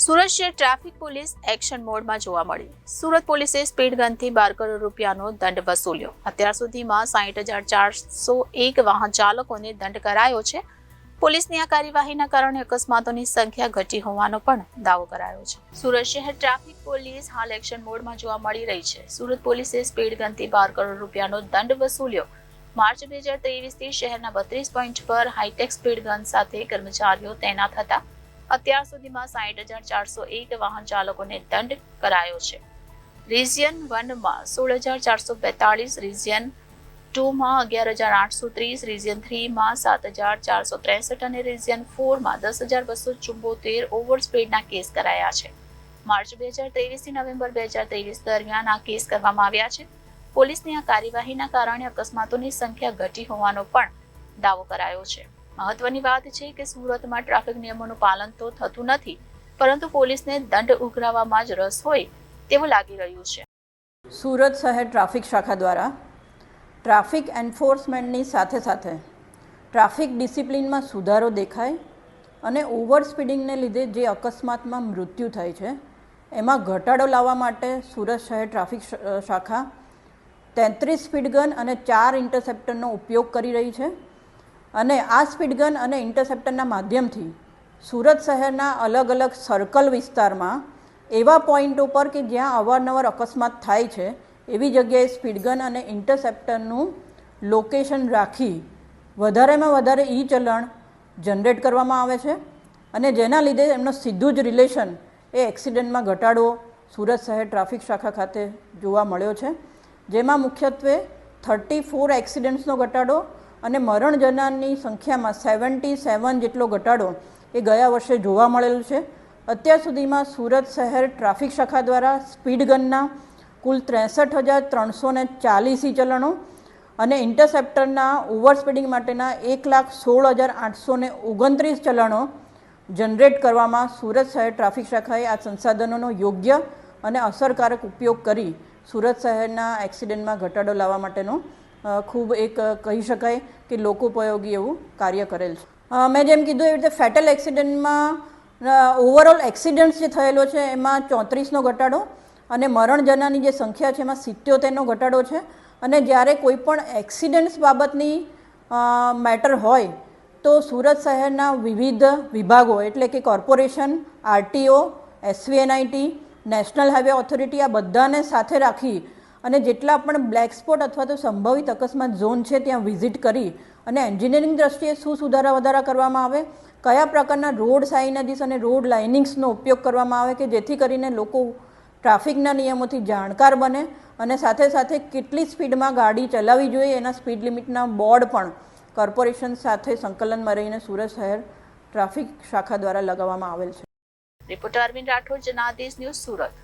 સુરત શહેર traffic police action મોડમાં જોવા મળી. સુરત પોલીસે સ્પીડ ગનથી બાર કરોડ રૂપિયાનો દંડ વસૂલ્યો. અત્યાર સુધીમાં સાહીઠ હજાર ચારસો એક વાહન ચાલકોને દંડ કરાયો છે. પોલીસની આ કાર્યવાહીના કારણે અકસ્માતોની સંખ્યા ઘટી હોવાનો પણ દાવો કરાયો છે. સુરત શહેર ટ્રાફિક પોલીસ હાલ એક્શન મોડમાં જોવા મળી રહી છે. સુરત પોલીસે સ્પીડ ગનથી બાર કરોડ રૂપિયાનો દંડ વસૂલ્યો. માર્ચ બે હજાર ત્રેવીસથી શહેરના બત્રીસ પોઈન્ટ પર હાઈટેક સ્પીડ ગન સાથે કર્મચારીઓ તૈનાત હતા. અત્યાર સુધીમાં સાઠ હજાર ચારસો એક વાહન ચાલકોને દંડ કરાયો છે. રિઝિયન વનમાં સોળ હજાર ચારસો બેતાળીસ રિઝિયન ટુમાં અગિયાર હજાર આઠસો ત્રીસ રિઝિયન થ્રીમાં સાત હજાર ચારસો ત્રેસઠ અને રિઝિયન ફોરમાં દસ હજાર બસો ચુંબોતેર ઓવર સ્પીડના કેસ કરાયા છે. માર્ચ બે હજાર ત્રેવીસથી નવેમ્બર બે હજાર ત્રેવીસ દરમિયાન આ કેસ કરવામાં આવ્યા છે. પોલીસની આ કાર્યવાહીના કારણે અકસ્માતોની સંખ્યા ઘટી હોવાનો પણ દાવો કરાયો છે. મહત્વની વાત છે કે સુરતમાં ટ્રાફિક નિયમોનું પાલન તો થતું નથી, પરંતુ પોલીસને દંડ ઉઘરાવવામાં જ રસ હોય તેવું લાગી રહ્યું છે. સુરત શહેર ટ્રાફિક શાખા દ્વારા ટ્રાફિક એન્ફોર્સમેન્ટની સાથે સાથે ટ્રાફિક ડિસિપ્લિનમાં સુધારો દેખાય અને ઓવર સ્પીડિંગને લીધે જે અકસ્માતમાં મૃત્યુ થાય છે, એમાં ઘટાડો લાવવા માટે સુરત શહેર ટ્રાફિક શાખા તેત્રીસ સ્પીડ ગન અને ચાર ઇન્ટરસેપ્ટરનો ઉપયોગ કરી રહી છે. અને આ સ્પીડ ગન અને ઇન્ટરસેપ્ટરના માધ્યમથી સુરત શહેરના અલગ અલગ સર્કલ વિસ્તારમાં એવા પોઈન્ટ પર કે જ્યાં અવારનવાર અકસ્માત થાય છે, એવી જગ્યાએ સ્પીડગન અને ઇન્ટરસેપ્ટરનું લોકેશન રાખી વધારેમાં વધારે ઈ ચલણ જનરેટ કરવામાં આવે છે અને જેના લીધે એમનો સીધું જ રિલેશન એ એક્સિડન્ટમાં ઘટાડો સુરત શહેર ટ્રાફિક શાખા ખાતે જોવા મળ્યો છે. જેમાં મુખ્યત્વે થર્ટી ફોર એક્સિડન્ટ્સનો ઘટાડો અને મરણ જનારની સંખ્યામાં સેવન્ટી સેવન જેટલો ઘટાડો એ ગયા વર્ષે જોવા મળેલો છે. અત્યાર સુધીમાં સુરત શહેર ટ્રાફિક શાખા દ્વારા સ્પીડ ગનના કુલ ત્રેસઠ હજાર ત્રણસો ને ચાલીસી ચલણો અને ઇન્ટરસેપ્ટરના ઓવર સ્પીડિંગ માટેના એક લાખ સોળ હજાર આઠસો ને ઓગણત્રીસ ચલણો જનરેટ કરવામાં સુરત શહેર ટ્રાફિક શાખાએ આ સંસાધનોનો યોગ્ય અને અસરકારક ઉપયોગ કરી સુરત શહેરના એક્સિડન્ટમાં ઘટાડો લાવવા માટેનો ખૂબ એક કહી શકાય કે લોકોપયોગી એવું કાર્ય કરેલ છે. મેં જેમ કીધું, એવી રીતે ફેટલ એક્સિડન્ટમાં ઓવરઓલ એક્સિડન્ટ્સ જે થયેલો છે, એમાં ચોત્રીસનો ઘટાડો અને મરણ જનારની જે સંખ્યા છે, એમાં સિત્યોતેરનો ઘટાડો છે. અને જ્યારે કોઈ પણ એક્સિડન્ટ્સ બાબતની મેટર હોય, તો સુરત શહેરના વિવિધ વિભાગો, એટલે કે corporation, RTO, SVNIT, National Highway Authority, આ બધાને સાથે રાખી અને જેટલા પણ બ્લેક સ્પોટ અથવા તો સંભવિત અકસ્માત ઝોન છે ત્યાં વિઝિટ કરી અને એન્જિનિયરિંગ દ્રષ્ટિએ શું સુધારા વધારા કરવામાં આવે, કયા પ્રકારના રોડ સાઇનેજીસ અને રોડ લાઇનિંગ્સનો ઉપયોગ કરવામાં આવે કે જેથી કરીને લોકો ટ્રાફિકના નિયમોથી જાણકાર બને અને સાથે સાથે કેટલી સ્પીડમાં ગાડી ચલાવવી જોઈએ એના સ્પીડ લિમિટના બોર્ડ પણ કોર્પોરેશન સાથે સંકલનમાં રહીને સુરત શહેર ટ્રાફિક શાખા દ્વારા લગાવવામાં આવેલ છે. Reporter Arvind Rathod Janadesh news Surat